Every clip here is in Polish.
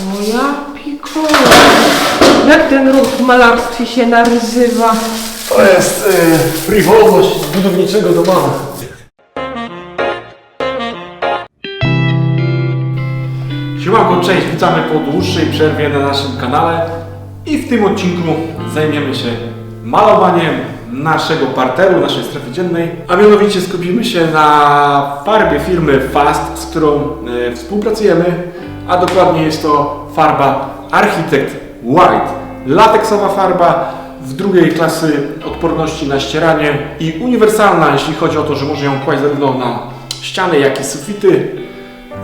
O ja pikole. Jak ten ruch w malarstwie się nazywa? To jest y, friwołość z budowniczego domana. Siemanko, cześć, witamy po dłuższej przerwie na naszym kanale i w tym odcinku zajmiemy się malowaniem naszego parteru, naszej strefy dziennej, a mianowicie skupimy się na farbie firmy Fast, z którą e, współpracujemy, a dokładnie jest to farba Architect White, lateksowa farba w drugiej klasy odporności na ścieranie i uniwersalna, jeśli chodzi o to, że może ją kłaść zarówno na ściany, jak i sufity.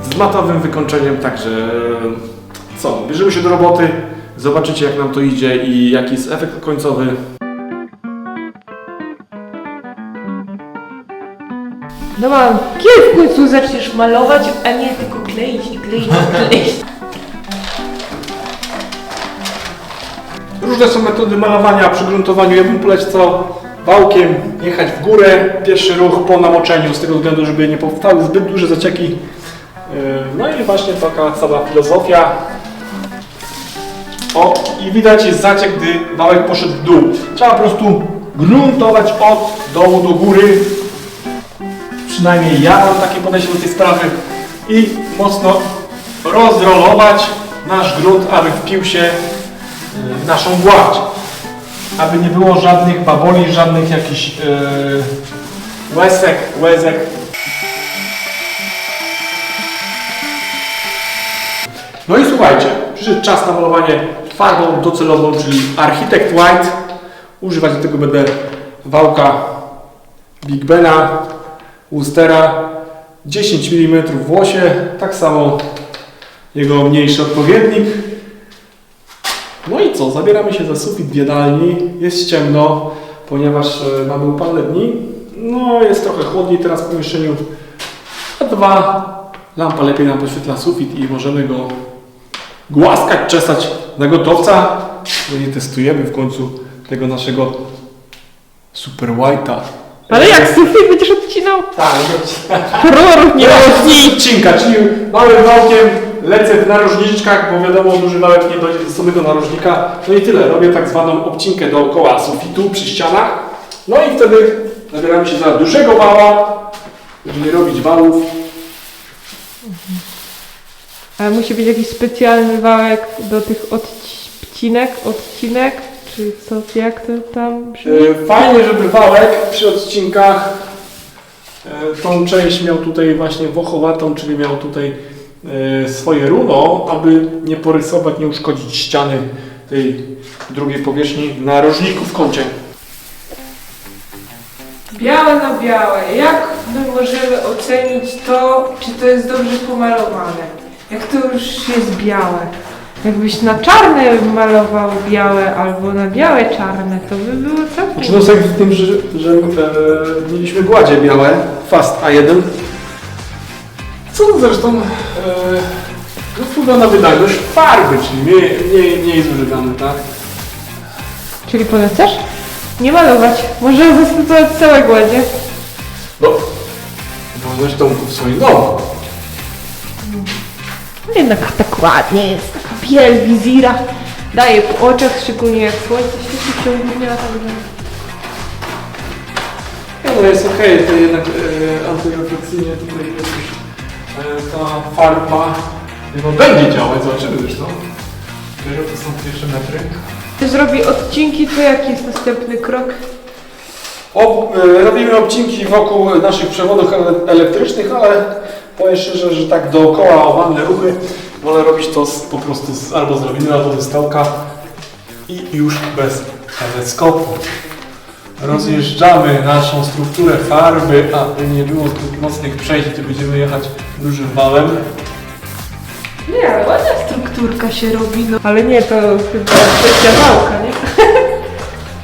Z matowym wykończeniem, także co, bierzemy się do roboty, zobaczycie jak nam to idzie i jaki jest efekt końcowy. No mam, kiedy w końcu zaczniesz malować, a nie tylko kleić kleić kleić. Różne są metody malowania przy gruntowaniu. Ja bym polecał wałkiem jechać w górę. Pierwszy ruch po namoczeniu, z tego względu, żeby nie powstały zbyt duże zacieki. Yy, No i właśnie taka cała filozofia. O, i widać jest zaciek, gdy wałek poszedł w dół. Trzeba po prostu gruntować od dołu do góry. Przynajmniej ja mam takie podejście do tej sprawy. I mocno rozrolować nasz grunt, aby wpił się w naszą gładź. Aby nie było żadnych baboli, żadnych jakichś yy, łezek. No i słuchajcie, przyszedł czas na malowanie farbą docelową, czyli Architect White. Używać do tego będę wałka Big Bena, Woostera, 10 mm w łosie, tak samo jego mniejszy odpowiednik. No i co? Zabieramy się za sufit w jadalni. Jest ciemno, ponieważ e, mamy upalne dni. No, jest trochę chłodniej teraz w pomieszczeniu. A dwa, lampa lepiej nam podświetla sufit i możemy go głaskać, czesać na gotowca. No i testujemy w końcu tego naszego super white'a. Ale jak sufit będziesz odcinał? Tak, Rur nie nie odcinka, czyli małym wałkiem lecę w narożniczkach, bo wiadomo, duży wałek nie dojdzie do samego narożnika. No i tyle, robię tak zwaną obcinkę dookoła sufitu przy ścianach. No i wtedy zabieramy się za dużego wała, żeby nie robić wałów. Ale musi być jakiś specjalny wałek do tych odcinek, odcinek, czy co, jak to tam brzmi? E, Fajnie, żeby wałek przy odcinkach e, tą część miał tutaj właśnie wochowatą, czyli miał tutaj e, swoje runo, aby nie porysować, nie uszkodzić ściany tej drugiej powierzchni narożniku w kącie. Białe na białe. Jak my możemy ocenić to, czy to jest dobrze pomalowane? Jak to już jest białe? Jakbyś na czarne malował białe albo na białe czarne, to by było Znaczy całkiem... no sekret w tym, że, że e, mieliśmy gładzie białe, Fast A1. Co zresztą e, wpływa na wydajność farby, czyli nie, nie, nie jest używany, tak? Czyli polecasz? Nie malować. Możemy zastosować całe gładzie. No, wolność to w swoim domu. No jednak tak ładnie jest. Biel wizira. Daje po oczach, szczególnie jak słońce świeci w ciągu dnia. Także... No jest okej, to jednak e, antyrefleksyjnie tutaj jakoś e, ta farba no, będzie działać, zobaczymy zresztą. Dopiero to są pierwsze metry. Zrobi odcinki, to jaki jest następny krok? O, e, robimy obcinki wokół naszych przewodów ele- elektrycznych, ale powiem szczerze, że tak dookoła owalne ruchy wolę robić to z, po prostu z, albo z lawiny, albo ze stołka i już bez teleskopu. Rozjeżdżamy naszą strukturę farby, aby nie było zbyt mocnych przejść, gdzie będziemy jechać dużym wałem. Nie, ale ładna strukturka się robi, no. Ale nie, to chyba kwestia wałka, nie?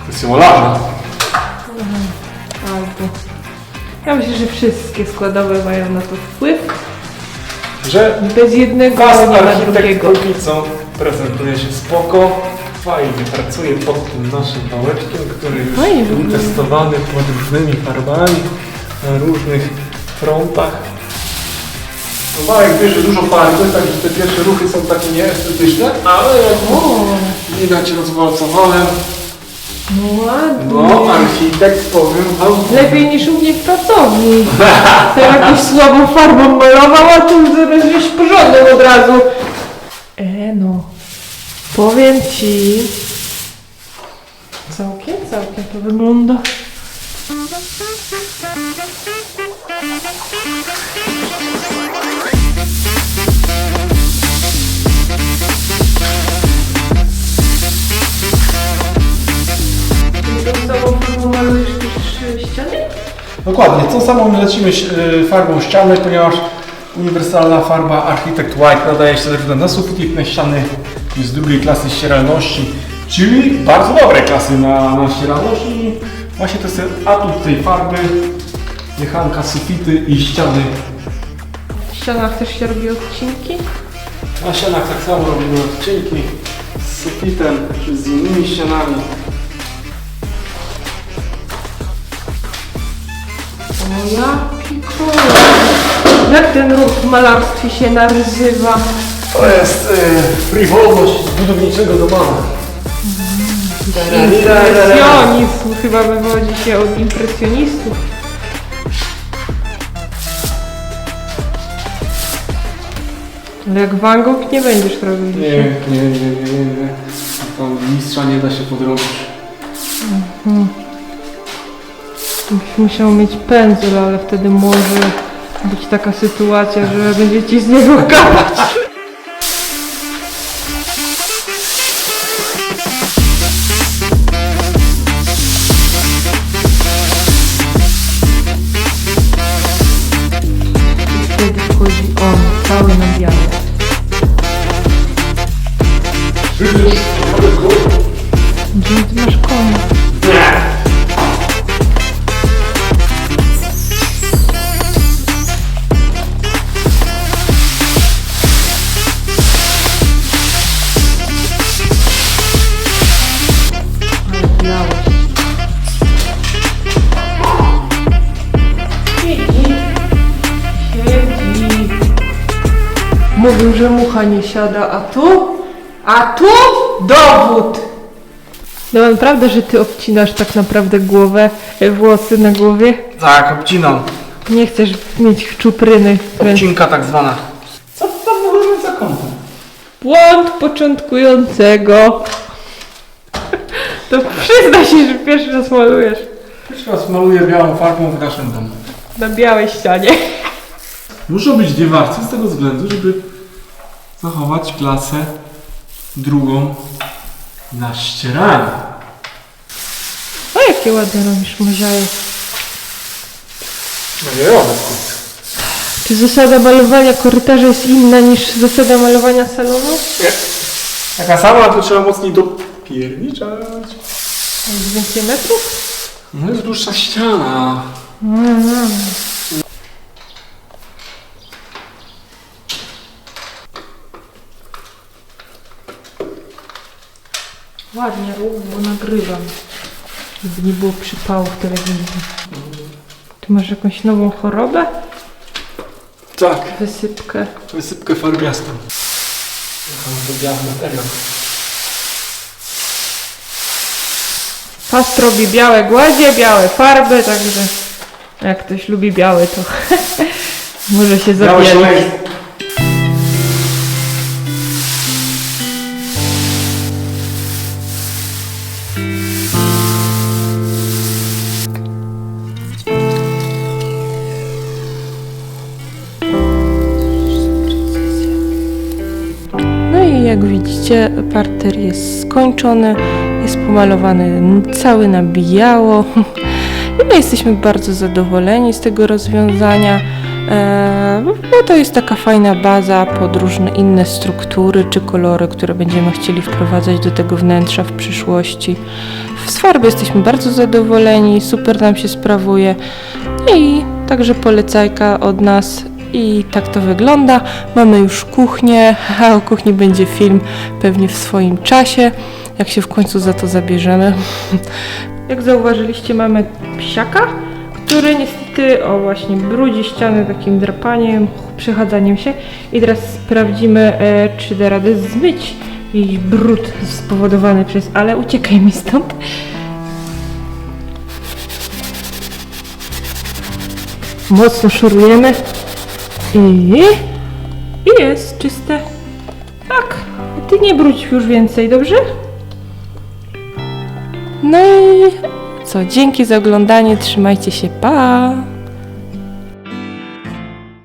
Kwestia malarza. Albo... Ja myślę, że wszystkie składowe mają na to wpływ. Że Bez jednego Fast nie ma drugiego. prezentuje się spoko. Fajnie pracuje pod tym naszym wałeczkiem, który już Fajnie był wygląda. testowany pod różnymi farbami na różnych frontach. No Marek bierze dużo farby, także te pierwsze ruchy są takie nieestetyczne, ale jak O, widać rozwalcowałem. No ładnie. No, architekt powiem wam. Lepiej niż u mnie w pracowni. To jakąś słabą farbą malował, a tu zaraz już porządek od razu. E no, powiem ci. Całkiem, całkiem to wygląda. Dokładnie, tą samą lecimy y, farbą ściany, ponieważ uniwersalna farba Architect White nadaje się zarówno na sufit, jak na ściany z drugiej klasy ścieralności, czyli bardzo dobrej klasy na, na ścieralność i właśnie to jest atut tej farby, jechanka, sufity i ściany. W ścianach też się robi odcinki? Na ścianach tak samo robimy odcinki z sufitem czy z innymi ścianami. O jaki! Jak ten ruch w malarstwie się nazywa? To jest frywolność z budowniczego domana. Impresjonizm chyba wywodzi się od impresjonistów. Ale jak Van Gogh nie będziesz robił Nie, dzisiaj. nie, nie, nie, nie, nie. Tam mistrza nie da się podrobić. Musiał mieć pędzel, ale wtedy może być taka sytuacja, że będzie ci z niego kapać. Nie siada, a tu? A tu? Dowód! No prawda, że ty obcinasz tak naprawdę głowę, e, włosy na głowie? Tak, obcinam. Nie chcesz mieć czupryny. Więc Obcinka tak zwana. Co to tam ogóle za kontent? błąd początkującego. To przyznaj się, że pierwszy raz malujesz Pierwszy raz maluję białą farbą w naszym domu. na białej ścianie. Muszą być dwie warstwy z tego względu, żeby zachować klasę drugą na ścieraniu. O, jakie ładne robisz mozaje. Nadziejowe w końcu. Czy zasada malowania korytarza jest inna niż zasada malowania salonu? Taka sama, to trzeba mocniej dopierniczać. Jest więcej metrów? No jest dłuższa ściana. Ładnie rób, bo nagrywam. Żeby nie było przypału w telewizji. Ty masz jakąś nową chorobę? Tak, Wysypkę. wysypkę farbiastą. Jechałem do materiał. Past robi białe gładzie, białe farby, także jak ktoś lubi biały, to może się Białe szaleństwo. Jak widzicie, parter jest skończony, jest pomalowany cały na biało. My jesteśmy bardzo zadowoleni z tego rozwiązania, e, bo to jest taka fajna baza pod różne inne struktury czy kolory, które będziemy chcieli wprowadzać do tego wnętrza w przyszłości. Z farby jesteśmy bardzo zadowoleni, super nam się sprawuje i także polecajka od nas i tak to wygląda. Mamy już kuchnię, a o kuchni będzie film pewnie w swoim czasie, jak się w końcu za to zabierzemy. Jak zauważyliście, mamy psiaka, który niestety, o właśnie, brudzi ściany takim drapaniem, przechadzaniem się. I teraz sprawdzimy, e, czy da radę zmyć jej brud spowodowany przez ale. Uciekaj mi stąd. Mocno szurujemy. I, I jest czyste. Tak. Ty nie brudź już więcej, dobrze? No i co? Dzięki za oglądanie. Trzymajcie się. Pa!